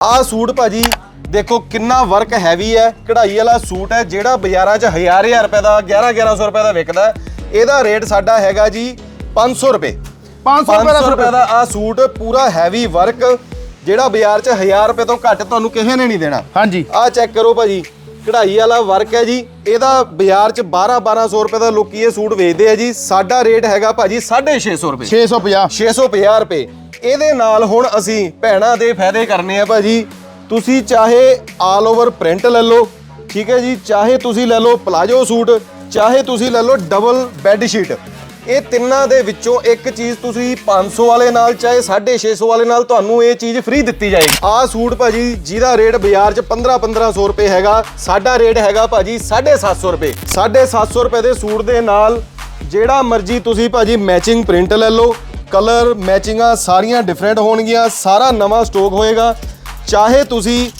ਆਹ ਸੂਟ ਭਾਜੀ ਦੇਖੋ ਕਿੰਨਾ ਵਰਕ ਹੈਵੀ ਹੈ। ਕਢਾਈ ਵਾਲਾ ਸੂਟ ਹੈ ਜਿਹੜਾ ਬਾਜ਼ਾਰਾਂ 'ਚ ਹਜ਼ਾਰ ਹਜ਼ਾਰ ਰੁਪਏ ਦਾ 11 1100 ਰੁਪਏ ਦਾ ਵਿਕਦਾ ਹੈ। ਇਹਦਾ ਰੇਟ ਸਾਡਾ ਹੈਗਾ ਜੀ 500 ਰੁਪਏ। 500 ਰੁਪਏ ਦਾ 500 ਰੁਪਏ ਦਾ ਆਹ ਸੂਟ ਪੂਰਾ ਹੈਵੀ ਵਰਕ ਜਿਹੜਾ ਬਾਜ਼ਾਰ 'ਚ 1000 ਰੁਪਏ ਤੋਂ ਘੱਟ ਤੁਹਾਨੂੰ ਕਿਸੇ ਨੇ ਨਹੀਂ ਦੇਣਾ। ਹਾਂਜੀ। ਆਹ ਚੈੱਕ ਕਰੋ ਭਾਜੀ ਕਢਾਈ ਵਾਲਾ ਵਰਕ ਹੈ ਜੀ। ਇਹਦਾ ਬਾਜ਼ਾਰ 'ਚ 12 1200 ਰੁਪਏ ਦਾ ਲੋਕੀ ਇਹ ਸੂਟ ਵੇਚਦੇ ਆ ਜੀ। ਸਾਡਾ ਰੇਟ ਹੈਗਾ ਭਾਜੀ 650 ਰੁਪਏ। 650 650 ਰੁਪਏ। ਇਹਦੇ ਨਾਲ ਹੁਣ ਅਸੀਂ ਭੈਣਾਂ ਦੇ ਫਾਇਦੇ ਕਰਨੇ ਆ ਭਾਜੀ। ਤੁਸੀਂ ਚਾਹੇ ਆਲ ਓਵਰ ਪ੍ਰਿੰਟ ਲੈ ਲਓ, ਠੀਕ ਹੈ ਜੀ, ਚਾਹੇ ਤੁਸੀਂ ਲੈ ਲਓ ਪਲਾਜੋ ਸੂਟ, ਚਾਹੇ ਤੁਸੀਂ ਲੈ ਲਓ ਡਬਲ ਬੈੱਡ ਸ਼ੀਟ ਇਹ ਤਿੰਨਾਂ ਦੇ ਵਿੱਚੋਂ ਇੱਕ ਚੀਜ਼ ਤੁਸੀਂ 500 ਵਾਲੇ ਨਾਲ ਚਾਹੇ 650 ਵਾਲੇ ਨਾਲ ਤੁਹਾਨੂੰ ਇਹ ਚੀਜ਼ ਫ੍ਰੀ ਦਿੱਤੀ ਜਾਏਗੀ। ਆਹ ਸੂਟ ਭਾਜੀ, ਜਿਹਦਾ ਰੇਟ ਬਾਜ਼ਾਰ 'ਚ 15 1500 ਰੁਪਏ ਹੈਗਾ, ਸਾਡਾ ਰੇਟ ਹੈਗਾ ਭਾਜੀ 750 ਰੁਪਏ। 750 ਰੁਪਏ ਦੇ ਸੂਟ ਦੇ ਨਾਲ ਜਿਹੜਾ ਮਰਜ਼ੀ ਤੁਸੀਂ ਭਾਜੀ ਮੈਚਿੰਗ ਪ੍ਰਿੰਟ ਲੈ ਲਓ ਕਲਰ ਮੈਚਿੰਗਾਂ ਸਾਰੀਆਂ ਡਿਫਰੈਂਟ ਹੋਣਗੀਆਂ, ਸਾਰਾ ਨਵਾਂ ਸਟਾਕ ਹੋਏਗਾ। ਚਾਹੇ ਤੁਸੀਂ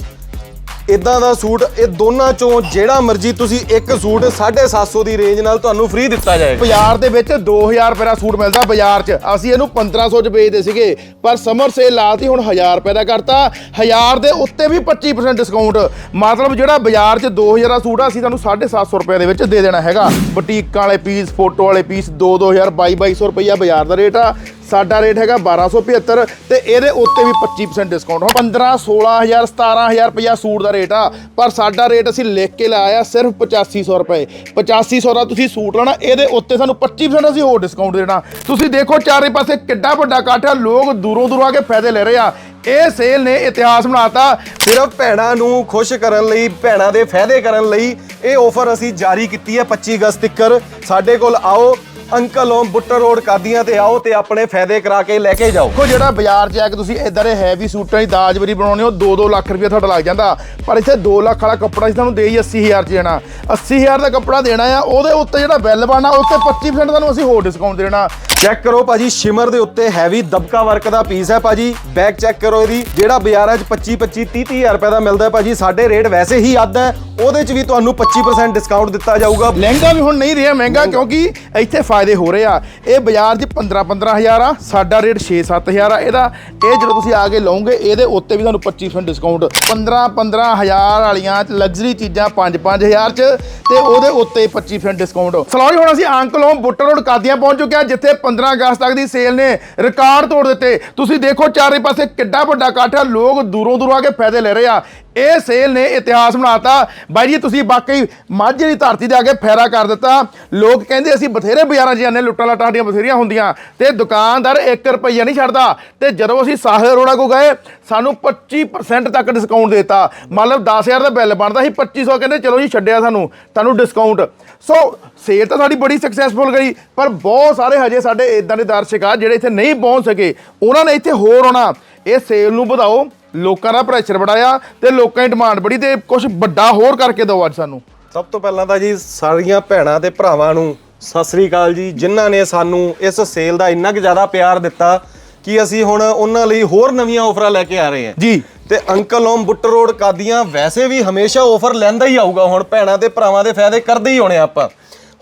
ਇਦਾਂ ਦਾ ਸੂਟ, ਇਹ ਦੋਨਾਂ ਚੋਂ ਜਿਹੜਾ ਮਰਜ਼ੀ ਤੁਸੀਂ ਇੱਕ ਸੂਟ 750 ਦੀ ਰੇਂਜ ਨਾਲ ਤੁਹਾਨੂੰ ਫ੍ਰੀ ਦਿੱਤਾ ਜਾਏਗਾ। ਬਾਜ਼ਾਰ ਦੇ ਵਿੱਚ 2000 ਰੁਪਏ ਦਾ ਸੂਟ ਮਿਲਦਾ ਬਾਜ਼ਾਰ 'ਚ। ਅਸੀਂ ਇਹਨੂੰ 1500 'ਚ ਵੇਚਦੇ ਸੀਗੇ, ਪਰ ਸਮਰ ਸੇਲ ਲਾਤੀ ਹੁਣ 1000 ਰੁਪਏ ਦਾ ਕਰਤਾ। 1000 ਦੇ ਉੱਤੇ ਵੀ 25% ਡਿਸਕਾਊਂਟ ਮਤਲਬ ਜਿਹੜਾ ਬਾਜ਼ਾਰ 'ਚ 2000 ਦਾ ਸੂਟ ਆ, ਅਸੀਂ ਤੁਹਾਨੂੰ 750 ਰੁਪਏ ਦੇ ਵਿੱਚ ਦੇ ਦੇਣਾ ਹੈਗਾ। ਬੁਟੀਕਾਂ ਵਾਲੇ ਪੀਸ ਫੋਟੋ ਵਾਲੇ ਪੀਸ 2 2000 22 2200 ਰੁਪਈਆ ਬਾਜ਼ਾਰ ਦਾ ਰੇਟ ਆ। ਸਾਡਾ ਰੇਟ ਹੈਗਾ 1275 ਤੇ ਇਹਦੇ ਉੱਤੇ ਵੀ 25% ਡਿਸਕਾਊਂਟ ਹੁਣ 15 16000 17000 ਰੁਪਇਆ ਸੂਟ ਦਾ ਰੇਟ ਆ, ਪਰ ਸਾਡਾ ਰੇਟ ਅਸੀਂ ਲਿਖ ਕੇ ਲਾਇਆ ਸਿਰਫ 8500 ਰੁਪਏ। 8500 ਦਾ ਤੁਸੀਂ ਸੂਟ ਲੈਣਾ, ਇਹਦੇ ਉੱਤੇ ਸਾਨੂੰ 25% ਅਸੀਂ ਹੋਰ ਡਿਸਕਾਊਂਟ ਦੇਣਾ। ਤੁਸੀਂ ਦੇਖੋ ਚਾਰੇ ਪਾਸੇ ਕਿੱਡਾ ਵੱਡਾ ਇਕੱਠ ਆ, ਲੋਕ ਦੂਰੋਂ ਦੂਰੋਂ ਆ ਕੇ ਫਾਇਦੇ ਲੈ ਰਹੇ ਆ। ਇਹ ਸੇਲ ਨੇ ਇਤਿਹਾਸ ਬਣਾਤਾ। ਸਿਰਫ ਭੈਣਾਂ ਨੂੰ ਖੁਸ਼ ਕਰਨ ਲਈ, ਭੈਣਾਂ ਦੇ ਫਾਇਦੇ ਕਰਨ ਲਈ ਇਹ ਆਫਰ ਅਸੀਂ ਜਾਰੀ ਕੀਤੀ ਹੈ 25 ਅਗਸਤ ਤੱਕ ਸਾਡੇ ਕੋਲ ਆਓ ਅੰਕਲ ਓਮ ਬੁੱਟਰ ਰੋਡ ਕਾਦੀਆਂ ਤੇ ਆਓ ਤੇ ਆਪਣੇ ਫਾਇਦੇ ਕਰਾ ਕੇ ਲੈ ਕੇ ਜਾਓ। ਦੇਖੋ ਜਿਹੜਾ ਬਾਜ਼ਾਰ 'ਚ ਆ ਕੇ ਤੁਸੀਂ ਇਦਾਂ ਦੇ ਹੈਵੀ ਸੂਟਾਂ ਦੀ ਦਾਜਵਰੀ ਬਣਾਉਣੇ ਹੋ 2-2 ਲੱਖ ਰੁਪਏ ਤੁਹਾਡਾ ਲੱਗ ਜਾਂਦਾ। ਪਰ ਇੱਥੇ 2 ਲੱਖ ਵਾਲਾ ਕੱਪੜਾ ਅਸੀਂ ਤੁਹਾਨੂੰ ਦੇ ਹੀ 80000 'ਚ ਦੇਣਾ। 80000 ਦਾ ਕੱਪੜਾ ਦੇਣਾ ਆ, ਉਹਦੇ ਉੱਤੇ ਜਿਹੜਾ ਬਿੱਲ ਬਣਨਾ ਉੱਤੇ 25% ਤੁਹਾਨੂੰ ਅਸੀਂ ਹੋਰ ਡਿਸਕਾਊਂਟ ਦੇਣਾ। ਚੈੱਕ ਕਰੋ ਭਾਜੀ ਸ਼ਿਮਰ ਦੇ ਉੱਤੇ ਹੈਵੀ ਦਬਕਾ ਵਰਕ ਦਾ ਪੀਸ ਹੈ ਭਾਜੀ। ਬੈਕ ਚੈੱਕ ਕਰੋ ਇਹਦੀ ਜਿਹੜਾ ਬਾਜ਼ਾਰਾਂ 'ਚ 25 25 30 30 ਹਜ਼ਾਰ ਰੁਪਏ ਦਾ ਮਿਲਦਾ ਹੈ ਭਾਜੀ ਸਾਡੇ ਰੇਟ ਵੈਸੇ ਹੀ ਅੱਧ ਹੈ। ਉਹਦੇ 'ਚ ਵੀ ਤੁਹਾਨੂੰ 25% ਡਿਸਕਾਊਂਟ ਦਿੱਤਾ ਜਾਊਗਾ। ਲਹਿੰਗਾ ਵੀ ਹੁਣ ਨਹੀਂ ਰਿਹਾ ਮਹਿੰਗਾ ਕਿਉਂਕਿ ਇੱਥੇ ਫਾਇਦੇ ਹੋ ਰਹੇ ਆ। ਇਹ ਬਾਜ਼ਾਰ 'ਚ 15 15000 ਆ ਸਾਡਾ ਰੇਟ 6 7000 ਆ। ਇਹਦਾ ਇਹ ਜਦੋਂ ਤੁਸੀਂ ਆ ਕੇ ਲਓਗੇ ਇਹਦੇ ਉੱਤੇ ਵੀ ਤੁਹਾਨੂੰ 25% ਡਿਸਕਾਊਂਟ 15 15000 ਵਾਲੀਆਂ ਲਗਜ਼ਰੀ ਚੀਜ਼ਾਂ 5 5000 'ਚ ਤੇ ਉਹਦੇ ਉੱਤੇ 25% ਡਿਸਕਾਊਂਟ ਸਲੋ ਜੀ ਹੁਣ ਅਸੀਂ ਅੰਕਲੋਂ ਬੁੱਟਰ ਰੋਡ ਕਾਦੀਆਂ ਪਹੁੰਚ ਚੁੱਕੇ ਆ ਜਿੱਥੇ 15 ਅਗਸਤ ਤੱਕ ਦੀ ਸੇਲ ਨੇ। ਰਿਕਾਰਡ ਤੋੜ ਦਿੱਤੇ। ਤੁਸੀਂ ਦੇਖੋ ਚਾਰੇ ਪਾਸੇ ਕਿੱਡਾ ਵੱਡਾ ਇਕੱਠ ਆ ਲੋਕ ਦੂਰੋਂ ਦੂਰੋਂ ਆ ਕੇ ਫਾਇਦੇ ਲੈ ਰਹੇ ਆ। ਇਹ ਸੇਲ ਨੇ ਇਤਿਹਾਸ ਬਣਾਤਾ। ਬਾਈ ਜੀ, ਤੁਸੀਂ ਵਾਕਈ ਮਾਝੇ ਦੀ ਧਰਤੀ ਤੇ ਆ ਕੇ ਫੈਰਾ ਕਰ ਦਿੱਤਾ। ਲੋਕ ਕਹਿੰਦੇ ਅਸੀਂ ਬਥੇਰੇ ਬਾਜ਼ਾਰਾਂ 'ਚ ਜਾਂਦੇ ਲੁੱਟਾਂ ਲਾਟਾਂ ਸਾਡੀਆਂ ਬਥੇਰੀਆਂ ਹੁੰਦੀਆਂ। ਤੇ ਦੁਕਾਨਦਾਰ 1 ਰੁਪਈਆ ਨਹੀਂ ਛੱਡਦਾ। ਤੇ ਜਦੋਂ ਅਸੀਂ ਸਾਹਿਲ ਅਰੋੜਾ ਕੋ ਗਏ, ਸਾਨੂੰ 25% ਤੱਕ ਡਿਸਕਾਊਂਟ ਦਿੱਤਾ। ਮਤਲਬ 10000 ਦਾ ਬਿੱਲ ਬਣਦਾ ਸੀ 2500 ਕਹਿੰਦੇ, ਚਲੋ ਜੀ, ਛੱਡਿਆ ਸਾਨੂੰ, ਤੁਹਾਨੂੰ ਡਿਸਕਾਊਂਟ ਸੋ ਸੇਲ ਤਾਂ ਸਾਡੀ ਬੜੀ ਸਕਸੈਸਫੁਲ ਗਈ, ਪਰ ਬਹੁਤ ਸਾਰੇ ਹਜੇ ਸਾਡੇ ਇਦਾਂ ਦੇ ਦਰਸ਼ਕ ਆ ਜਿਹੜੇ ਇੱਥੇ ਨਹੀਂ ਪਹੁੰਚ ਸਕੇ। ਉਹਨਾਂ ਨੇ ਇੱਥੇ ਹੋਰ ਆਉਣਾ। ਇਹ ਸੇਲ ਨੂੰ ਵਧਾਓ। ਲੋਕਾਂ ਦਾ ਪ੍ਰੈਸ਼ਰ ਬੜਾਇਆ ਤੇ ਲੋਕਾਂ ਦੀ ਡਿਮਾਂਡ ਬੜੀ ਤੇ ਕੁਝ ਵੱਡਾ ਹੋਰ ਕਰਕੇ ਦਿਓ ਅੱਜ ਸਾਨੂੰ। ਸਭ ਤੋਂ ਪਹਿਲਾਂ ਤਾਂ ਜੀ ਸਾਰੀਆਂ ਭੈਣਾਂ ਤੇ ਭਰਾਵਾਂ ਨੂੰ ਸਤਿ ਸ੍ਰੀ ਅਕਾਲ ਜੀ। ਜਿਨ੍ਹਾਂ ਨੇ ਸਾਨੂੰ ਇਸ ਸੇਲ ਦਾ ਇੰਨਾ ਕੁ ਜ਼ਿਆਦਾ ਪਿਆਰ ਦਿੱਤਾ ਕਿ ਅਸੀਂ ਹੁਣ ਉਹਨਾਂ ਲਈ ਹੋਰ ਨਵੀਆਂ ਆਫਰਾਂ ਲੈ ਕੇ ਆ ਰਹੇ ਹਾਂ। ਜੀ। ਤੇ ਅੰਕਲ ਓਮ ਬੁੱਟਰ ਰੋਡ ਕਾਦੀਆਂ ਵੈਸੇ ਵੀ ਹਮੇਸ਼ਾ ਆਫਰ ਲੈਂਦਾ ਹੀ ਆਊਗਾ। ਹੁਣ ਭੈਣਾਂ ਤੇ ਭਰਾਵਾਂ ਦੇ ਫਾਇਦੇ ਕਰਦੇ ਹੀ ਹੋਣੇ ਆਪਾਂ।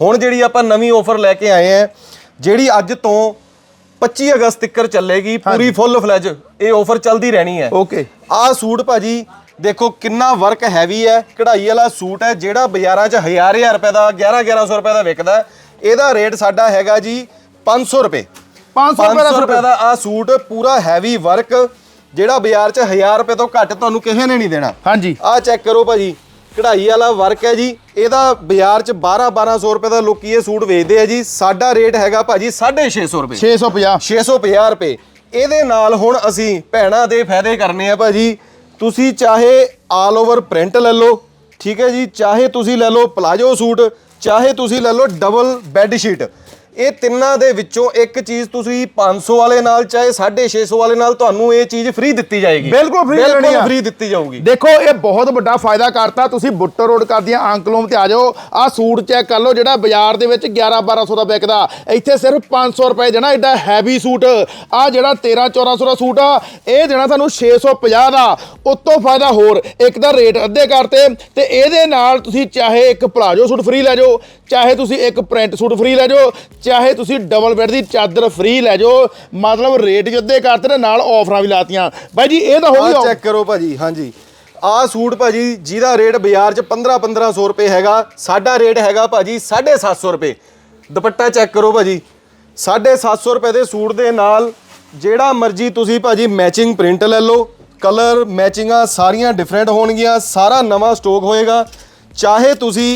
ਹੁਣ ਜਿਹੜੀ ਆਪਾਂ ਨਵੀਂ ਆਫਰ ਲੈ ਕੇ ਆਏ ਆ ਜਿਹੜੀ ਅੱਜ ਤੋਂ 25 ਅਗਸਤ ਤੱਕ ਚੱਲੇਗੀ ਪੂਰੀ ਫੁੱਲ ਫਲੈਜ ਇਹ ਆਫਰ ਚੱਲਦੀ ਰਹਿਣੀ ਹੈ। ਓਕੇ ਆਹ ਸੂਟ ਭਾਜੀ ਦੇਖੋ ਕਿੰਨਾ ਵਰਕ ਹੈਵੀ ਹੈ ਕਢਾਈ ਵਾਲਾ ਸੂਟ ਹੈ ਜਿਹੜਾ ਬਾਜ਼ਾਰਾਂ 'ਚ ਹਜ਼ਾਰ ਹਜ਼ਾਰ ਰੁਪਏ ਦਾ 11 1100 ਰੁਪਏ ਦਾ ਵਿਕਦਾ। ਇਹਦਾ ਰੇਟ ਸਾਡਾ ਹੈਗਾ ਜੀ 500 ਰੁਪਏ। 500 ਰੁਪਏ ਦਾ 500 ਰੁਪਏ ਦਾ ਆਹ ਸੂਟ ਪੂਰਾ ਹੈਵੀ ਵਰਕ ਜਿਹੜਾ ਬਾਜ਼ਾਰ 'ਚ 1000 ਰੁਪਏ ਤੋਂ ਘੱਟ ਤੁਹਾਨੂੰ ਕਿਸੇ ਨੇ ਨਹੀਂ ਦੇਣਾ। ਹਾਂਜੀ। ਆਹ ਚੈੱਕ ਕਰੋ ਭਾਜੀ। ਕਢਾਈ ਵਾਲਾ ਵਰਕ ਹੈ ਜੀ। ਇਹਦਾ ਬਾਜ਼ਾਰ 'ਚ 12 1200 ਰੁਪਏ ਦਾ ਲੋਕੀ ਇਹ ਸੂਟ ਵੇਚਦੇ ਆ ਜੀ। ਸਾਡਾ ਰੇਟ ਹੈਗਾ ਭਾਜੀ 650 ਰੁਪਏ। 650 650 ਰੁਪਏ। ਇਹਦੇ ਨਾਲ ਹੁਣ ਅਸੀਂ ਭੈਣਾਂ ਦੇ ਫਾਇਦੇ ਕਰਨੇ ਆ ਭਾਜੀ। ਤੁਸੀਂ ਚਾਹੇ ਆਲ ਓਵਰ ਪ੍ਰਿੰਟ ਲੈ ਲਓ ਠੀਕ ਹੈ ਜੀ। ਚਾਹੇ ਤੁਸੀਂ ਲੈ ਲਓ ਪਲਾਜੋ ਸੂਟ ਚਾਹੇ ਤੁਸੀਂ ਲੈ ਲਓ ਡਬਲ ਬੈੱਡ ਸ਼ੀਟ ਇਹ ਤਿੰਨਾਂ ਦੇ ਵਿੱਚੋਂ ਇੱਕ ਚੀਜ਼ ਤੁਸੀਂ 500 ਵਾਲੇ ਨਾਲ ਚਾਹੇ 650 ਵਾਲੇ ਨਾਲ ਤੁਹਾਨੂੰ ਇਹ ਚੀਜ਼ ਫ੍ਰੀ ਦਿੱਤੀ ਜਾਏਗੀ। ਬਿਲਕੁਲ free ਦੇਣੀ ਬਿਲਕੁਲ ਆ। ਫ੍ਰੀ ਦਿੱਤੀ ਜਾਊਗੀ। ਦੇਖੋ ਇਹ ਬਹੁਤ ਵੱਡਾ ਫਾਇਦਾ ਕਰਤਾ। ਤੁਸੀਂ ਬੁੱਟਰ ਰੋਡ ਕਰਦੀਆਂ ਅੰਕਲੋਮ ਤੇ ਆ ਜਾਓ। ਆਹ ਸੂਟ ਚੈੱਕ ਕਰ ਲਓ ਜਿਹੜਾ ਬਾਜ਼ਾਰ ਦੇ ਵਿੱਚ 11 1200 ਦਾ ਵਿਕਦਾ। ਇੱਥੇ ਸਿਰਫ 500 ਰੁਪਏ ਦੇਣਾ ਐਡਾ ਹੈਵੀ ਸੂਟ। ਆਹ ਜਿਹੜਾ 13 1400 ਦਾ ਸੂਟ ਆ ਇਹ ਦੇਣਾ ਤੁਹਾਨੂੰ 650 ਦਾ। ਉਤੋਂ ਫਾਇਦਾ ਹੋਰ ਇੱਕ ਦਾ ਰੇਟ ਅੱਧੇ ਕਰਤੇ ਤੇ ਇਹਦੇ ਨਾਲ ਤੁਸੀਂ ਚਾਹੇ ਇੱਕ ਪਲਾਜੋ ਸੂਟ ਫ੍ਰੀ ਲੈ ਜਾਓ ਚਾਹੇ ਤੁਸੀਂ ਇੱਕ ਪ੍ਰਿੰਟ ਸੂਟ ਫ੍ਰੀ ਲੈ ਜਾਓ ਚਾਹੇ ਤੁਸੀਂ ਡਬਲ ਬੈੱਡ ਦੀ ਚਾਦਰ ਫ੍ਰੀ ਲੈ ਜਾਓ ਮਤਲਬ ਰੇਟ ਜਿੱਦੇ ਕਰਤੇ ਨੇ ਨਾਲ ਆਫਰਾਂ ਵੀ ਲਾਤੀਆਂ। ਬਾਈ ਜੀ ਇਹ ਤਾਂ ਹੋ ਗਈ ਚੈੱਕ ਕਰੋ ਭਾਜੀ ਹਾਂਜੀ। ਆਹ ਸੂਟ ਭਾਜੀ ਜਿਹਦਾ ਰੇਟ ਬਾਜ਼ਾਰ 'ਚ 15 1500 ਰੁਪਏ ਹੈਗਾ ਸਾਡਾ ਰੇਟ ਹੈਗਾ ਭਾਜੀ 750 ਰੁਪਏ। ਦੁਪੱਟਾ ਚੈੱਕ ਕਰੋ ਭਾਜੀ। 750 ਰੁਪਏ ਦੇ ਸੂਟ ਦੇ ਨਾਲ ਜਿਹੜਾ ਮਰਜ਼ੀ ਤੁਸੀਂ ਭਾਜੀ ਮੈਚਿੰਗ ਪ੍ਰਿੰਟ ਲੈ ਲਓ ਕਲਰ ਮੈਚਿੰਗਾਂ ਸਾਰੀਆਂ ਡਿਫਰੈਂਟ ਹੋਣਗੀਆਂ ਸਾਰਾ ਨਵਾਂ ਸਟਾਕ ਹੋਏਗਾ। ਚਾਹੇ ਤੁਸੀਂ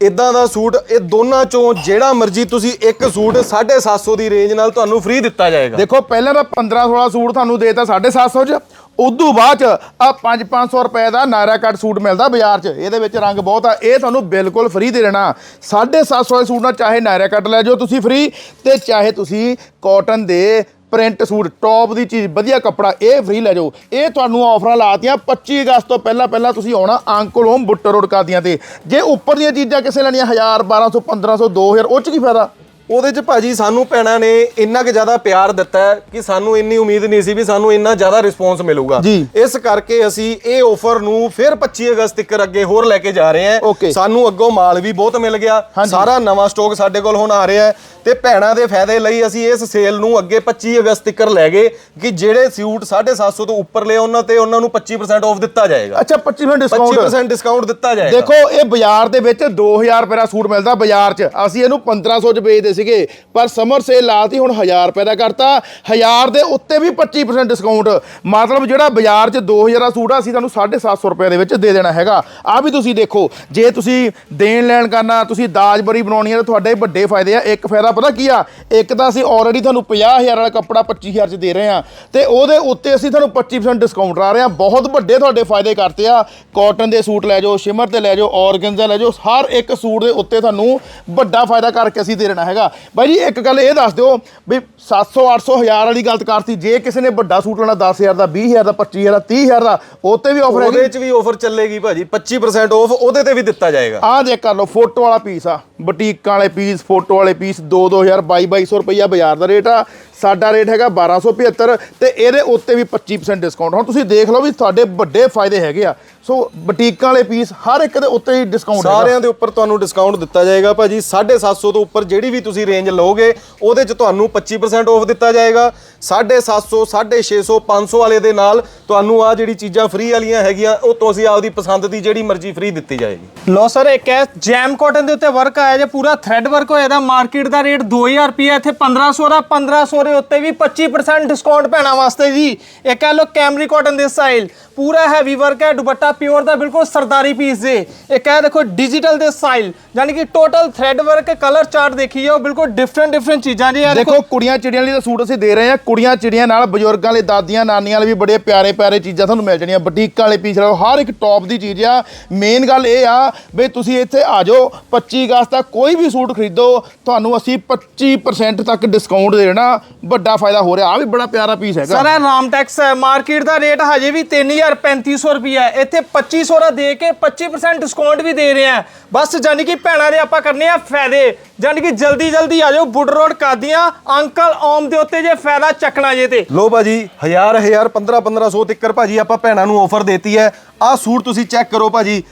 ਇਦਾਂ ਦਾ ਸੂਟ, ਇਹ ਦੋਨਾਂ ਚੋਂ ਜਿਹੜਾ ਮਰਜ਼ੀ ਤੁਸੀਂ ਇੱਕ ਸੂਟ 750 ਦੀ ਰੇਂਜ ਨਾਲ ਤੁਹਾਨੂੰ ਫ੍ਰੀ ਦਿੱਤਾ ਜਾਏਗਾ। ਦੇਖੋ, ਪਹਿਲਾਂ ਤਾਂ 15 16 ਸੂਟ ਤੁਹਾਨੂੰ ਦੇਤਾ 750 ਚ। ਉਦੋਂ ਬਾਅਦ ਚ ਆ 5-500 ਰੁਪਏ ਦਾ ਨਾਇਰਾ ਕੱਟ ਸੂਟ ਮਿਲਦਾ ਬਾਜ਼ਾਰ 'ਚ। ਇਹਦੇ ਵਿੱਚ ਰੰਗ ਬਹੁਤ ਆ। ਇਹ ਤੁਹਾਨੂੰ ਬਿਲਕੁਲ ਫ੍ਰੀ ਦੇ ਦੇਣਾ। 750 ਵਾਲੇ ਸੂਟ ਨਾਲ ਚਾਹੇ ਨਾਇਰਾ ਕੱਟ ਲੈ ਜਾਓ ਤੁਸੀਂ ਫ੍ਰੀ ਤੇ ਚਾਹੇ ਤੁਸੀਂ ਕਾਟਨ ਦੇ ਪ੍ਰਿੰਟ ਸੂਟ, ਟੌਪ ਦੀ ਚੀਜ਼, ਵਧੀਆ ਕੱਪੜਾ, ਇਹ ਫ੍ਰੀ ਲੈ ਜਾਓ। ਇਹ ਤੁਹਾਨੂੰ ਆਫਰਾਂ ਲਾਤੀਆਂ 25 ਅਗਸਤ ਤੋਂ ਪਹਿਲਾਂ ਪਹਿਲਾਂ ਤੁਸੀਂ ਆਉਣਾ ਅੰਕਲ ਹੋਮ ਬੁੱਟਰ ਰੋਡ ਕਾਦੀਆਂ ਤੇ। ਜੇ ਉੱਪਰ ਦੀਆਂ ਚੀਜ਼ਾਂ ਕਿਸੇ ਲੈਣੀਆਂ 1000 1200 1500 2000 ਉਹ ਚ ਕੀ ਫਾਇਦਾ? ਉਹਦੇ ਚ ਭਾਜੀ ਸਾਨੂੰ ਭੈਣਾਂ ਨੇ ਇੰਨਾ ਕੁ ਜ਼ਿਆਦਾ ਪਿਆਰ ਦਿੱਤਾ ਹੈ ਕਿ ਸਾਨੂੰ ਇੰਨੀ ਉਮੀਦ ਨਹੀਂ ਸੀ ਵੀ ਸਾਨੂੰ ਇੰਨਾ ਜ਼ਿਆਦਾ ਰਿਸਪੌਂਸ ਮਿਲੂਗਾ। ਜੀ। ਇਸ ਕਰਕੇ ਅਸੀਂ ਇਹ ਆਫਰ ਨੂੰ ਫਿਰ 25 ਅਗਸਤ ਤੱਕ ਅੱਗੇ ਹੋਰ ਲੈ ਕੇ ਜਾ ਰਹੇ ਹਾਂ। Okay। ਸਾਨੂੰ ਅੱਗੋਂ ਮਾਲ ਵੀ ਬਹੁਤ ਮਿਲ ਗਿਆ। ਹਾਂਜੀ। ਸਾਰਾ ਨਵਾਂ ਸਟਾਕ ਸਾਡੇ ਕੋਲ ਹੁਣ ਆ ਰਿਹਾ ਹੈ ਤੇ ਭੈਣਾਂ ਦੇ ਫਾਇਦੇ ਲਈ ਅਸੀਂ ਇਸ ਸੇਲ ਨੂੰ ਅੱਗੇ 25 ਅਗਸਤ ਤੱਕ ਲੈ ਗਏ ਕਿ ਜਿਹੜੇ ਸੂਟ 750 ਤੋਂ ਉੱਪਰ ਲਏ ਉਹਨਾਂ ਤੇ ਉਹਨਾਂ ਨੂੰ 25% ਆਫ ਦਿੱਤਾ ਜਾਏਗਾ। ਅੱਛਾ 25% ਡਿਸਕਾਊਂਟ 25% ਡਿਸਕਾਊਂਟ ਦਿੱਤਾ ਜਾਏਗਾ। ਦੇਖੋ ਇਹ ਬਾਜ਼ਾਰ ਦੇ ਵਿੱਚ 2000 ਰੁਪਏ ਦਾ ਸੂਟ ਮਿਲਦਾ ਬਾਜ਼ਾਰ 'ਚ। ਅਸੀਂ ਇਹਨੂੰ 1500 'ਚ ਵੇਚਦੇ ਸੀਗੇ। ਪਰ ਸਮਰ ਸੇਲ ਲਾਤੀ, ਹੁਣ 1000 ਰੁਪਏ ਦਾ ਕਰਤਾ। 1000 ਦੇ ਉੱਤੇ ਵੀ 25% ਡਿਸਕਾਊਂਟ ਮਤਲਬ ਜਿਹੜਾ ਬਾਜ਼ਾਰ 'ਚ 2000 ਦਾ ਸੂਟ ਆ, ਅਸੀਂ ਤੁਹਾਨੂੰ 750 ਰੁਪਏ ਦੇ ਵਿੱਚ ਦੇ ਦੇਣਾ ਹੈਗਾ। ਆ ਵੀ ਤੁਸੀਂ ਦੇਖੋ, ਜੇ ਤੁਸੀਂ ਦੇਣ ਲੈਣ ਕਰਨਾ, ਤੁਸੀਂ ਦਾਜ ਬਰੀ ਬਣਾਉਣੀ ਹੈ ਤਾਂ ਤੁਹਾਡੇ ਵੱਡੇ ਫਾਇਦੇ ਆ। ਇੱਕ ਫਾਇਦਾ ਪਤਾ ਕੀ ਆ? ਇੱਕ ਤਾਂ ਅਸੀਂ ਆਲਰੇਡੀ ਤੁਹਾਨੂੰ 50000 ਵਾਲਾ ਕੱਪੜਾ 25000 'ਚ ਦੇ ਰਹੇ ਆ। ਤੇ ਉਹਦੇ ਉੱਤੇ ਅਸੀਂ ਤੁਹਾਨੂੰ 25% ਡਿਸਕਾਊਂਟ ਲਾ ਰਹੇ ਆ। ਬਹੁਤ ਵੱਡੇ ਤੁਹਾਡੇ ਫਾਇਦੇ ਕਰਤੇ ਆ। ਕਾਟਨ ਦੇ ਸੂਟ ਲੈ ਜਾਓ ਸ਼ਿਮਰ ਤੇ ਲੈ ਜਾਓ ਔਰਗਨਜ਼ਾ ਲੈ ਜਾਓ, ਹਰ ਇੱਕ ਸੂਟ ਦੇ ਉੱਤੇ ਤੁਹਾਨੂੰ ਵੱਡਾ ਫਾਇਦਾ ਕਰਕੇ ਅਸੀਂ ਦੇ ਦੇਣਾ ਹੈਗਾ। ਬਾਈ ਜੀ ਇੱਕ ਗੱਲ ਇਹ ਦੱਸ ਦਿਓ ਵੀ 700 800 ਹਜ਼ਾਰ ਵਾਲੀ ਗੱਲ ਕਰਤੀ। ਜੇ ਕਿਸੇ ਨੇ ਵੱਡਾ ਸੂਟ ਲੈਣਾ 10000 ਦਾ 20000 ਦਾ 25000 ਦਾ 30000 ਦਾ ਉੱਤੇ ਵੀ ਆਫਰ ਹੈਗੀ। ਉਹਦੇ ਚ ਵੀ ਆਫਰ ਚੱਲੇਗੀ ਭਾਜੀ 25% ਆਫ ਉਹਦੇ ਤੇ ਵੀ ਦਿੱਤਾ ਜਾਏਗਾ। ਆਹ ਦੇਖ ਕਰ ਲਓ ਫੋਟੋ ਵਾਲਾ ਪੀਸ ਆ। ਬੁਟੀਕਾਂ ਵਾਲੇ ਪੀਸ ਫੋਟੋ ਵਾਲੇ ਪੀਸ 2 2000 22 2200 ਰੁਪਈਆ ਬਾਜ਼ਾਰ ਦਾ ਰੇਟ ਆ। ਸਾਡਾ ਰੇਟ ਹੈਗਾ 1275 ਤੇ ਇਹਦੇ ਉੱਤੇ ਵੀ 25% ਡਿਸਕਾਊਂਟ ਹੁਣ ਤੁਸੀਂ ਦੇਖ ਲਓ ਵੀ ਤੁਹਾਡੇ ਵੱਡੇ ਫਾਇਦੇ ਹੈਗੇ ਆ। ਸੋ ਬੁਟੀਕਾਂ ਵਾਲੇ ਪੀਸ ਹਰ ਇੱਕ ਦੇ ਉੱਤੇ ਹੀ ਡਿਸਕਾਊਂਟ ਹੈਗਾ। ਸਾਰਿਆਂ ਦੇ ਉੱਪਰ ਤੁਹਾਨੂੰ ਡਿਸਕਾਊਂਟ ਦਿੱਤਾ ਜਾਏਗਾ ਭਾਜੀ। 750 ਤੋਂ ਉੱਪਰ ਜਿਹੜੀ ਵੀ ਤੁਸੀਂ ਰੇਂਜ ਲਓਗੇ ਉਹਦੇ ਚ ਤੁਹਾਨੂੰ 25% ਆਫ ਦਿੱਤਾ ਜਾਏਗਾ। 750 650 500 ਵਾਲੇ ਦੇ ਨਾਲ ਤੁਹਾਨੂੰ ਆ ਜਿਹੜੀ ਚੀਜ਼ਾਂ ਫ੍ਰੀ ਵਾਲੀਆਂ ਹੈਗੀਆਂ ਉਹ ਤੁਸੀਂ ਆਪਦੀ ਪਸੰਦ ਦੀ ਜਿਹੜੀ ਮਰਜ਼ੀ ਫ੍ਰੀ ਦਿੱਤੀ ਜਾਏਗੀ। ਲੋ ਸਰ ਇੱਕ ਹੈ ਜੈਮ ਕਾਟਨ ਦੇ ਉੱਤੇ ਵਰਕ ਆਇਆ ਜੇ ਪੂਰਾ ਥ੍ਰੈਡ ਵਰਕ ਹੋਇਆ ਦਾ ਮਾਰਕੀਟ ਦਾ ਰੇਟ 2000 ਰੁਪਏ ਇੱਥੇ 1500 ਦਾ 1500 ਦੇ ਉੱਤੇ ਵੀ 25% ਡਿਸਕਾਊਂਟ ਪੈਣਾ ਵਾਸਤੇ ਜੀ। ਇਹ ਕਹਿ ਲੋ ਕੈਮਰੀ ਕਾਟਨ ਦੇ ਸਟਾਈਲ ਪੂਰਾ ਹੈਵੀ ਵਰਕ ਹੈ ਦੁਪੱਟਾ ਪਿਓਰ ਦਾ ਬਿਲਕੁਲ ਸਰਦਾਰੀ ਪੀਸ ਜੇ। ਇਹ ਕਹਿ ਦੇਖੋ ਡਿਜੀਟਲ ਦੇ ਸਟਾਈਲ ਯਾਨੀ ਕਿ total thread work colour chart ਦੇਖੀਏ ਉਹ ਬਿਲਕੁਲ ਡਿਫਰੈਂਟ ਡਿਫਰੈਂਟ ਚੀਜ਼ਾਂ ਜੀ ਦੇਖੋ ਕੁੜੀਆਂ ਚਿੜੀਆਂ ਲਈ ਤਾਂ ਸੂਟ ਅਸੀਂ ਦੇ ਰਹੇ ਹਾਂ ਕੁੜੀਆਂ ਚਿੜੀਆਂ ਨਾਲ ਬਜ਼ੁਰਗਾਂ ਲਈ ਦਾਦੀਆਂ ਨਾਨੀਆਂ ਲਈ ਵੀ ਬੜੇ ਪਿਆਰੇ ਪਿਆਰੇ ਚੀਜ਼ਾਂ ਤੁਹਾਨੂੰ ਮਿਲ ਜਾਣੀਆਂ। ਬੁਟੀਕਾਂ ਵਾਲੇ ਪੀਸ ਲਓ ਹਰ ਇੱਕ ਟੌਪ ਦੀ ਚੀਜ਼ ਆ। ਮੇਨ ਗੱਲ ਇਹ ਆ ਵੀ ਤੁਸੀਂ ਇੱਥੇ ਆ ਜਾਓ 25 ਅਗਸਤ ਤੱਕ ਕੋਈ ਵੀ ਸੂਟ ਖਰੀਦੋ ਤੁਹਾਨੂੰ ਅਸੀਂ 25% ਤੱਕ ਡਿਸਕਾਊਂਟ ਦੇ ਦੇਣਾ। ਵੱਡਾ ਫਾਇਦਾ ਹੋ ਰਿਹਾ। ਆ ਵੀ ਬੜਾ ਪਿਆਰਾ ਪੀਸ ਹੈਗਾ। ਸਰ ਇਹ ਰਾਮਟੈਕਸ ਹੈ ਮਾਰਕੀਟ ਦਾ ਰੇਟ ਹਜੇ ਵੀ 3350 ਰੁਪਿਆ ਹੈ। ਇੱਥੇ 2500 ਦਾ ਦੇ ਕੇ 25% ਡਿਸਕਾਊਂਟ ਵੀ ਦੇ ਰਹੇ ਆ ਬਸ ਜਾਨੀ ਕਿ ਭੈਣਾਂ ਦੇ ਆਪਾਂ ਕਰਨੇ ਆ ਫਾਇਦੇ। ਜਾਨੀ ਕਿ ਜਲਦੀ ਜਲਦੀ ਆ ਜਾਓ ਬੁੱਡ ਰੋਡ ਕਾਦੀਆਂ। ਅੰਕਲ ਓਮ ਦੇ ਉੱਤੇ ਜੇ ਫਾਇਦਾ ਚੱਕਣਾ ਜੇ ਤੇ। ਲੋ ਭਾਜੀ 1000 1000 15 1500 ਤੱਕਰ ਭਾਜੀ ਆਪਾਂ ਭੈਣਾਂ ਨੂੰ ਆਫਰ ਦੇਤੀ ਹੈ। ਆਹ ਸੂਟ ਤੁਸੀਂ ਚੈੱਕ ਕਰੋ ਭਾਜੀ।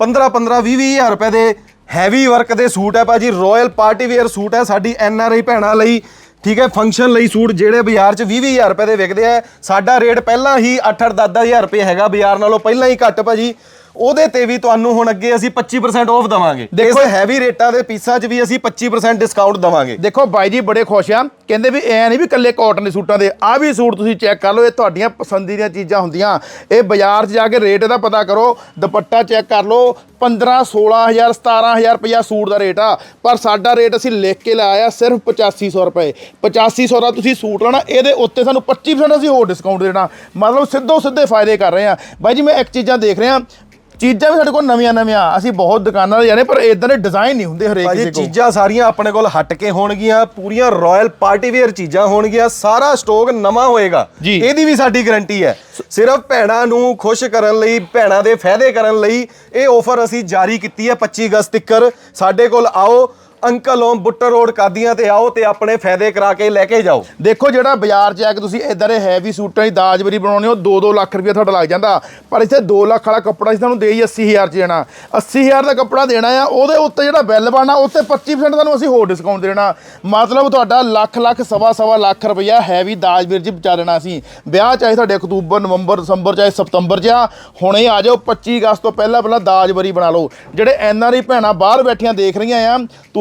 15 15 20 20000 ਰੁਪਏ ਦੇ ਹੈਵੀ ਵਰਕ ਦੇ ਸੂਟ ਹੈ ਭਾਜੀ। ਰਾਇਲ ਪਾਰਟੀ ਵੇਅਰ ਸੂਟ ਹੈ ਸਾਡੀ ਐਨ ਆਰ ਆਈ ਭੈਣਾਂ ਲਈ। ਠੀਕ ਹੈ ਫੰਕਸ਼ਨ ਲਈ ਸੂਟ ਜਿਹੜੇ ਬਾਜ਼ਾਰ 'ਚ 20 20000 ਰੁਪਏ ਦੇ ਵਿਕਦੇ ਆ। ਸਾਡਾ ਰੇਟ ਪਹਿਲਾਂ ਹੀ 8 8 10 10000 ਰੁਪਏ ਹੈਗਾ ਬਾਜ਼ਾਰ ਨਾਲੋਂ, ਪਹਿਲਾਂ ਹੀ ਘੱਟ ਭਾਜੀ। ਉਹਦੇ ਤੇ ਵੀ ਤੁਹਾਨੂੰ ਹੁਣ ਅੱਗੇ ਅਸੀਂ 25% ਆਫ ਦਵਾਂਗੇ। ਦੇਖੋ ਹੈਵੀ ਰੇਟਾਂ ਦੇ ਪੀਸਾਂ 'ਚ ਵੀ ਅਸੀਂ 25% ਡਿਸਕਾਊਂਟ ਦਵਾਂਗੇ। ਦੇਖੋ ਬਾਈ ਜੀ ਬੜੇ ਖੁਸ਼ ਆ। ਕਹਿੰਦੇ ਵੀ ਐ ਨਹੀਂ ਵੀ ਕੱਲੇ ਕਾਟਨ ਦੇ ਸੂਟਾਂ ਦੇ। ਆ ਵੀ ਸੂਟ ਤੁਸੀਂ ਚੈੱਕ ਕਰ ਲਓ ਇਹ ਤੁਹਾਡੀਆਂ ਪਸੰਦੀ ਦੀਆਂ ਚੀਜ਼ਾਂ ਹੁੰਦੀਆਂ। ਇਹ ਬਾਜ਼ਾਰ 'ਚ ਜਾ ਕੇ ਰੇਟ ਦਾ ਪਤਾ ਕਰੋ। ਦੁਪੱਟਾ ਚੈੱਕ ਕਰ ਲਓ। 15 16000 17000 ਰੁਪਇਆ ਸੂਟ ਦਾ ਰੇਟ ਆ। ਪਰ ਸਾਡਾ ਰੇਟ ਅਸੀਂ ਲਿਖ ਕੇ ਲਾਇਆ ਸਿਰਫ 8500 ਰੁਪਏ। 8500 ਦਾ ਤੁਸੀਂ ਸੂਟ ਲੈਣਾ ਇਹਦੇ ਉੱਤੇ ਸਾਨੂੰ 25% ਅਸੀਂ ਹੋਰ ਡਿਸਕਾਊਂਟ ਦੇਣਾ। ਮਤਲਬ ਸਿੱਧੋ ਸਿੱਧੇ ਫਾਇਦੇ ਕਰ ਰਹੇ ਆ। ਬਾਈ ਜੀ ਮੈਂ ਇੱਕ ਚੀਜ਼ਾਂ ਦੇਖ ਰਿਹਾ। ਚੀਜ਼ਾਂ ਵੀ ਸਾਡੇ ਕੋਲ ਨਵੀਆਂ ਨਵੀਆਂ ਅਸੀਂ ਬਹੁਤ ਦੁਕਾਨਾਂ ਤੇ ਜਾਂਦੇ ਪਰ ਇਦਾਂ ਦੇ ਡਿਜ਼ਾਈਨ ਨਹੀਂ ਹੁੰਦੇ ਹਰੇਕ ਭਾਜੀ ਕਿਸੇ ਕੋਲ। ਚੀਜ਼ਾਂ ਸਾਰੀਆਂ ਆਪਣੇ ਕੋਲ ਹਟ ਕੇ ਹੋਣਗੀਆਂ ਪੂਰੀਆਂ ਰਾਇਲ ਪਾਰਟੀ ਵੇਅਰ ਚੀਜ਼ਾਂ ਹੋਣਗੀਆਂ ਸਾਰਾ ਸਟਾਕ ਨਵਾਂ ਹੋਏਗਾ। ਜੀ। ਇਹਦੀ ਵੀ ਸਾਡੀ ਗਾਰੰਟੀ ਹੈ। ਸਿਰਫ ਭੈਣਾਂ ਨੂੰ ਖੁਸ਼ ਕਰਨ ਲਈ ਭੈਣਾਂ ਦੇ ਫਾਇਦੇ ਕਰਨ ਲਈ ਇਹ ਆਫਰ ਅਸੀਂ ਜਾਰੀ ਕੀਤੀ ਹੈ 25 ਅਗਸਤ ਤੱਕ ਸਾਡੇ ਕੋਲ ਆਓ ਅੰਕਲ ਓਮ ਬੁੱਟਰ ਰੋਡ ਕਾਦੀਆਂ ਤੇ ਆਓ ਤੇ ਆਪਣੇ ਫਾਇਦੇ ਕਰਾ ਕੇ ਲੈ ਕੇ ਜਾਓ। ਦੇਖੋ ਜਿਹੜਾ ਬਾਜ਼ਾਰ 'ਚ ਆ ਕੇ ਤੁਸੀਂ ਇਦਾਂ ਦੇ ਹੈਵੀ ਸੂਟਾਂ ਦੀ ਦਾਜਵਰੀ ਬਣਾਉਣੇ ਹੋ 2-2 ਲੱਖ ਰੁਪਏ ਤੁਹਾਡਾ ਲੱਗ ਜਾਂਦਾ। ਪਰ ਇੱਥੇ 2 ਲੱਖ ਵਾਲਾ ਕੱਪੜਾ ਅਸੀਂ ਤੁਹਾਨੂੰ ਦੇ ਹੀ 80000 'ਚ ਦੇਣਾ। 80000 ਦਾ ਕੱਪੜਾ ਦੇਣਾ ਆ, ਉਹਦੇ ਉੱਤੇ ਜਿਹੜਾ ਬਿੱਲ ਬਣਨਾ, ਉੱਤੇ 25% ਤੁਹਾਨੂੰ ਅਸੀਂ ਹੋਰ ਡਿਸਕਾਊਂਟ ਦੇਣਾ। ਮਤਲਬ ਤੁਹਾਡਾ ਲੱਖ ਲੱਖ, ਸਵਾ ਸਵਾ ਲੱਖ ਰੁਪਇਆ ਹੈਵੀ ਦਾਜਵੀਰ 'ਚ ਬਚਾ ਦੇਣਾ ਅਸੀਂ। ਵਿਆਹ ਚਾਹੇ ਤੁਹਾਡੇ ਅਕਤੂਬਰ, ਨਵੰਬਰ, ਦਸੰਬਰ, ਚਾਹੇ ਸਤੰਬਰ 'ਚ ਆ, ਹੁਣੇ ਆ ਜਾਓ 25 ਅਗਸਤ ਤੋਂ ਪਹਿਲਾਂ ਪਹਿਲਾਂ ਦਾਜਵਰੀ ਬਣਾ ਲਓ। ਜਿਹੜੇ ਐਨਆਰਆਈ ਭੈਣਾਂ ਬਾਹਰ ਬੈਠੀਆਂ ਦੇਖ ਰਹੀਆਂ ਆ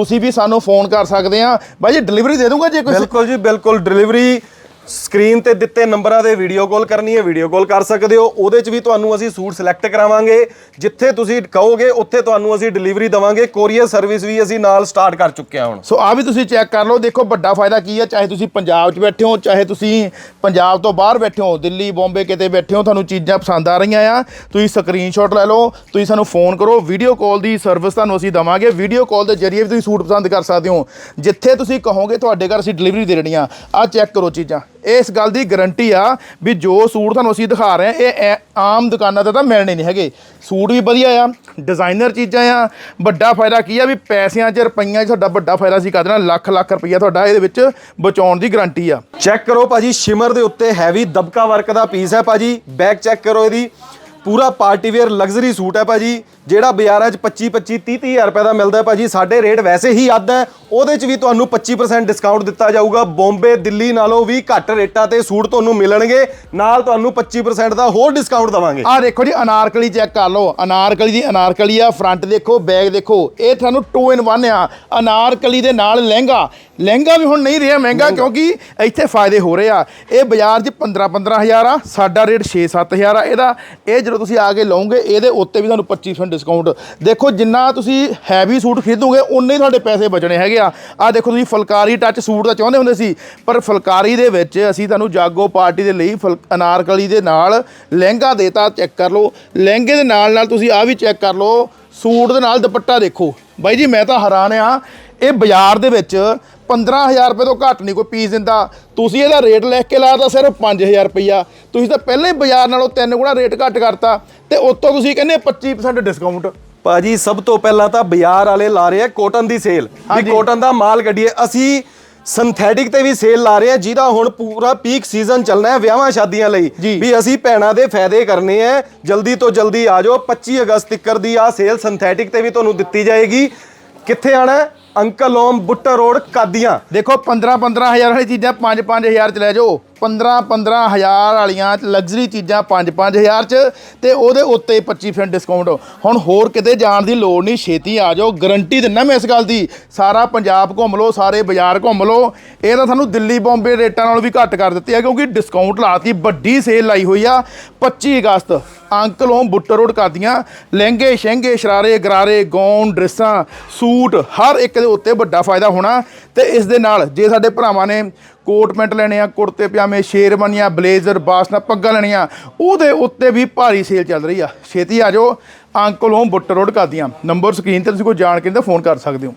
ਤੁਸੀਂ ਵੀ ਸਾਨੂੰ ਫੋਨ ਕਰ ਸਕਦੇ ਆ। ਬਾਈ ਜੀ ਡਿਲੀਵਰੀ ਦੇ ਦੂੰਗਾ ਜੇ ਕੋਈ ਬਿਲਕੁਲ ਜੀ, ਬਿਲਕੁਲ। ਡਿਲੀਵਰੀ ਸਕਰੀਨ ਤੇ ਦਿੱਤੇ ਨੰਬਰਾਂ ਤੇ ਵੀਡੀਓ ਕਾਲ ਕਰਨੀ ਹੈ, ਵੀਡੀਓ ਕਾਲ ਕਰ ਸਕਦੇ ਹੋ। ਉਹਦੇ 'ਚ ਵੀ ਤੁਹਾਨੂੰ ਅਸੀਂ ਸੂਟ ਸਿਲੈਕਟ ਕਰਾਵਾਂਗੇ। ਜਿੱਥੇ ਤੁਸੀਂ ਕਹੋਗੇ, ਉੱਥੇ ਤੁਹਾਨੂੰ ਅਸੀਂ ਡਿਲੀਵਰੀ ਦਵਾਂਗੇ। ਕੋਰੀਅਰ ਸਰਵਿਸ ਵੀ ਅਸੀਂ ਨਾਲ ਸਟਾਰਟ ਕਰ ਚੁੱਕੇ ਹਾਂ ਹੁਣ। ਸੋ ਆ ਵੀ ਤੁਸੀਂ ਚੈੱਕ ਕਰ ਲਓ। ਦੇਖੋ, ਵੱਡਾ ਫਾਇਦਾ ਕੀ ਹੈ? ਚਾਹੇ ਤੁਸੀਂ ਪੰਜਾਬ 'ਚ ਬੈਠੇ ਹੋ, ਚਾਹੇ ਤੁਸੀਂ ਪੰਜਾਬ ਤੋਂ ਬਾਹਰ ਬੈਠੇ ਹੋ, ਦਿੱਲੀ, ਬੰਬੇ ਕਿਤੇ ਬੈਠੇ ਹੋ, ਤੁਹਾਨੂੰ ਚੀਜ਼ਾਂ ਪਸੰਦ ਆ ਰਹੀਆਂ ਆ। ਤੁਸੀਂ ਸਕਰੀਨਸ਼ਾਟ ਲੈ ਲਓ, ਤੁਸੀਂ ਸਾਨੂੰ ਫੋਨ ਕਰੋ। ਵੀਡੀਓ ਕਾਲ ਦੀ ਸਰਵਿਸ ਤੁਹਾਨੂੰ ਅਸੀਂ ਦਵਾਂਗੇ। ਵੀਡੀਓ ਕਾਲ ਦੇ ਜ਼ਰੀਏ ਵੀ ਤੁਸੀਂ ਸੂਟ ਪਸੰਦ ਕਰ ਸਕਦੇ ਹੋ। ਜਿੱਥੇ ਤੁਸੀਂ ਕਹੋਗੇ, ਤੁਹਾਡੇ ਘਰ ਅਸੀਂ ਡਿਲੀਵਰੀ ਦੇ ਦੇਣੀ ਆ। ਆ ਚੈੱਕ ਕਰੋ ਚੀਜ਼ਾਂ। ਇਸ ਗੱਲ ਦੀ ਗਾਰੰਟੀ ਆ ਵੀ ਜੋ ਸੂਟ ਤੁਹਾਨੂੰ ਅਸੀਂ ਦਿਖਾ ਰਹੇ ਆ ਇਹ ਐ- ਆਮ ਦੁਕਾਨਾਂ ਤੇ ਤਾਂ ਮਿਲਣੇ ਨਹੀਂ ਹੈਗੇ। ਸੂਟ ਵੀ ਵਧੀਆ ਆ ਡਿਜ਼ਾਈਨਰ ਚੀਜ਼ਾਂ ਆ। ਵੱਡਾ ਫਾਇਦਾ ਕੀ ਆ ਵੀ ਪੈਸਿਆਂ 'ਚ, ਰੁਪਈਆਂ 'ਚ ਤੁਹਾਡਾ ਵੱਡਾ ਫਾਇਦਾ ਅਸੀਂ ਕਰ ਦੇਣਾ, ਲੱਖ ਲੱਖ ਰੁਪਈਆ ਤੁਹਾਡਾ ਇਹਦੇ ਵਿੱਚ ਬਚਾਉਣ ਦੀ ਗਾਰੰਟੀ ਆ। ਚੈੱਕ ਕਰੋ ਭਾਜੀ ਸ਼ਿਮਰ ਦੇ ਉੱਤੇ ਹੈਵੀ ਦਬਕਾ ਵਰਕ ਦਾ ਪੀਸ ਹੈ ਭਾਜੀ। ਬੈਕ ਚੈੱਕ ਕਰੋ ਇਹਦੀ। ਪੂਰਾ ਪਾਰਟੀ ਵੇਅਰ ਲਗਜ਼ਰੀ ਸੂਟ ਹੈ ਭਾਜੀ, ਜਿਹੜਾ ਬਾਜ਼ਾਰਾਂ 'ਚ 25 25 30 30 ਹਜ਼ਾਰ ਰੁਪਏ ਦਾ ਮਿਲਦਾ ਹੈ ਭਾਜੀ। ਸਾਡੇ ਰੇਟ ਵੈਸੇ ਹੀ ਅੱਧ ਹੈ ਉਹਦੇ 'ਚ ਵੀ ਤੁਹਾਨੂੰ 25% ਡਿਸਕਾਊਂਟ ਦਿੱਤਾ ਜਾਊਗਾ। ਬੰਬੇ ਦਿੱਲੀ ਨਾਲੋਂ ਵੀ ਘੱਟ ਰੇਟਾਂ ਤੇ ਸੂਟ ਤੁਹਾਨੂੰ ਮਿਲਣਗੇ। ਨਾਲ ਤੁਹਾਨੂੰ 25% ਦਾ ਹੋਰ ਡਿਸਕਾਊਂਟ ਦਵਾਂਗੇ। ਆ ਦੇਖੋ ਜੀ ਅਨਾਰਕਲੀ ਚੈੱਕ ਕਰ ਲਓ। ਅਨਾਰਕਲੀ ਦੀ ਅਨਾਰਕਲੀ ਆ ਫਰੰਟ ਦੇਖੋ ਬੈਗ ਦੇਖੋ। ਇਹ ਤੁਹਾਨੂੰ 2 ਇਨ 1 ਆ। ਅਨਾਰਕਲੀ ਦੇ ਨਾਲ ਲਹਿੰਗਾ। ਲਹਿੰਗਾ ਵੀ ਹੁਣ ਨਹੀਂ ਰਿਹਾ ਮਹਿੰਗਾ ਕਿਉਂਕਿ ਇੱਥੇ ਫਾਇਦੇ ਹੋ ਰਹੇ ਆ। ਇਹ ਬਾਜ਼ਾਰ 'ਚ 15 15000 ਆ ਸਾਡਾ ਰੇਟ 6 7000 ਆ। ਇਹਦਾ ਇਹ ਜਦੋਂ ਤੁਸੀਂ ਆ ਕੇ ਲਓਗੇ ਇਹਦੇ ਉੱਤੇ ਵੀ ਤੁਹਾਨੂੰ 25% ਡਿਸਕਾਊਂਟ ਦੇਖੋ ਜਿੰਨਾ ਤੁਸੀਂ ਹੈਵੀ ਸੂਟ ਖਰੀਦੋਗੇ ਉਨੇ ਹੀ ਤੁਹਾਡੇ ਪੈਸੇ ਬਚਣੇ ਹੈਗੇ ਆ। ਆ ਦੇਖੋ ਤੁਸੀਂ ਫੁਲਕਾਰੀ ਟੱਚ ਸੂਟ ਤਾਂ ਚਾਹੁੰਦੇ ਹੁੰਦੇ ਸੀ, ਪਰ ਫੁਲਕਾਰੀ ਦੇ ਵਿੱਚ ਅਸੀਂ ਤੁਹਾਨੂੰ ਜਾਗੋ ਪਾਰਟੀ ਦੇ ਲਈ ਫੁਲ ਅਨਾਰਕਲੀ ਦੇ ਨਾਲ ਲਹਿੰਗਾ ਦੇਤਾ ਚੈੱਕ ਕਰ ਲਓ। ਲਹਿੰਗੇ ਦੇ ਨਾਲ ਨਾਲ ਤੁਸੀਂ ਆ ਵੀ ਚੈੱਕ ਕਰ ਲਓ। ਸੂਟ ਦੇ ਨਾਲ ਦੁਪੱਟਾ ਦੇਖੋ। ਬਾਈ ਜੀ, ਮੈਂ ਤਾਂ ਹੈਰਾਨ ਆ। ਇਹ ਬਾਜ਼ਾਰ ਦੇ ਵਿੱਚ 15000 ਰੁਪਏ ਤੋਂ ਘੱਟ ਨਹੀਂ, ਕੋਈ ਪੀਸ ਦਿੰਦਾ। ਤੁਸੀਂ ਇਹਦਾ ਰੇਟ ਲਿਖ ਕੇ ਲਾਇਆ ਤਾਂ ਸਿਰਫ 5000 ਰੁਪਈਆ। ਤੁਸੀਂ ਤਾਂ ਪਹਿਲਾਂ ਹੀ ਬਾਜ਼ਾਰ ਨਾਲੋਂ ਤਿੰਨ ਗੁਣਾ ਰੇਟ ਘੱਟ ਕਰਤਾ। ਤੇ ਉੱਤੋਂ ਤੁਸੀਂ ਕਹਿੰਦੇ 25% ਡਿਸਕਾਊਂਟ ਭਾਜੀ ਸਭ ਤੋਂ ਪਹਿਲਾਂ ਤਾਂ ਬਾਜ਼ਾਰ ਵਾਲੇ ਲਾ ਰਹੇ ਆ ਕੋਟਨ ਦੀ ਸੇਲ ਵੀ। ਕੋਟਨ ਦਾ ਮਾਲ ਕੱਢੀਏ। ਅਸੀਂ ਸਿੰਥੈਟਿਕ ਤੇ ਵੀ ਸੇਲ ਲਾ ਰਹੇ ਆ ਜਿਹਦਾ ਹੁਣ ਪੂਰਾ ਪੀਕ ਸੀਜ਼ਨ ਚੱਲਣਾ ਹੈ ਵਿਆਹਾਂ ਸ਼ਾਦੀਆਂ ਲਈ। ਵੀ ਅਸੀਂ ਭੈਣਾਂ ਦੇ ਫਾਇਦੇ ਕਰਨੇ ਆ। ਜਲਦੀ ਤੋਂ ਜਲਦੀ ਆ ਜਾਓ। 25 ਅਗਸਤ ਤੱਕ ਦੀ ਆ ਸੇਲ ਸਿੰਥੈਟਿਕ ਤੇ ਵੀ ਤੁਹਾਨੂੰ ਦਿੱਤੀ ਜਾਏਗੀ। ਕਿੱਥੇ ਆਣਾ? Uncle Om Buttar road Qadian. ਦੇਖੋ 15 15000 ਵਾਲੀ ਚੀਜ਼ਾਂ 5 5000 ਚ ਲੈ ਜਾਓ। 15 15000 ਵਾਲੀਆਂ ਲਗਜ਼ਰੀ ਚੀਜ਼ਾਂ 5 5000 ਚ ਤੇ ਉਹਦੇ ਉੱਤੇ 25% ਡਿਸਕਾਊਂਟ ਹੁਣ ਹੋਰ ਕਿਤੇ ਜਾਣ ਦੀ ਲੋੜ ਨਹੀਂ, ਛੇਤੀ ਆ ਜਾਓ। ਗਰੰਟੀ ਦਿੰਨਾ ਮੈਂ ਇਸ ਗੱਲ ਦੀ। ਸਾਰਾ ਪੰਜਾਬ ਘੁੰਮ ਲਓ, ਸਾਰੇ ਬਾਜ਼ਾਰ ਘੁੰਮ ਲਓ। ਇਹ ਤਾਂ ਤੁਹਾਨੂੰ ਦਿੱਲੀ, ਬੰਬੇ ਰੇਟਾਂ ਨਾਲੋਂ ਵੀ ਘੱਟ ਕਰ ਦਿੱਤੀ ਹੈ ਕਿਉਂਕਿ ਡਿਸਕਾਊਂਟ ਲਾਤੀ, ਵੱਡੀ ਸੇਲ ਲਾਈ ਹੋਈ ਆ। 25 ਅਗਸਤ, ਅੰਕਲ ਹੋਮ ਬੁੱਟਰ ਰੋਡ ਕਰਦੀਆਂ। ਲਹਿੰਗੇ, ਸ਼ਹਿੰਗੇ, ਸ਼ਰਾਰੇ, ਗਰਾਰੇ ਗੌਨ ਡਰੈਸਾਂ, ਸੂਟ, ਹਰ ਇੱਕ ਦੇ ਉੱਤੇ ਵੱਡਾ ਫਾਇਦਾ ਹੋਣਾ। ਤੇ ਇਸ ਦੇ ਨਾਲ ਜੇ ਸਾਡੇ ਭਰਾਵਾਂ ਨੇ ਕੋਟ ਪੈਂਟ ਲੈਣੇ ਆ, ਕੁੜਤੇ, ਪਜਾਮੇ ਸ਼ੇਰਵਾਨੀਆਂ ਬਲੇਜ਼ਰ ਬਾਸਨਾ ਪੱਗਾਂ ਲੈਣੀਆਂ। ਉਹਦੇ ਉੱਤੇ ਵੀ ਭਾਰੀ ਸੇਲ ਚੱਲ ਰਹੀ ਆ। ਛੇਤੀ ਆ ਜਾਓ। Uncle Om Buttar road Qadian. Number screen ਤੇ ਤੁਸੀਂ ਕੋਈ ਜਾਣ ਕੇ ਤਾਂ ਫੋਨ ਕਰ ਸਕਦੇ ਹੋ।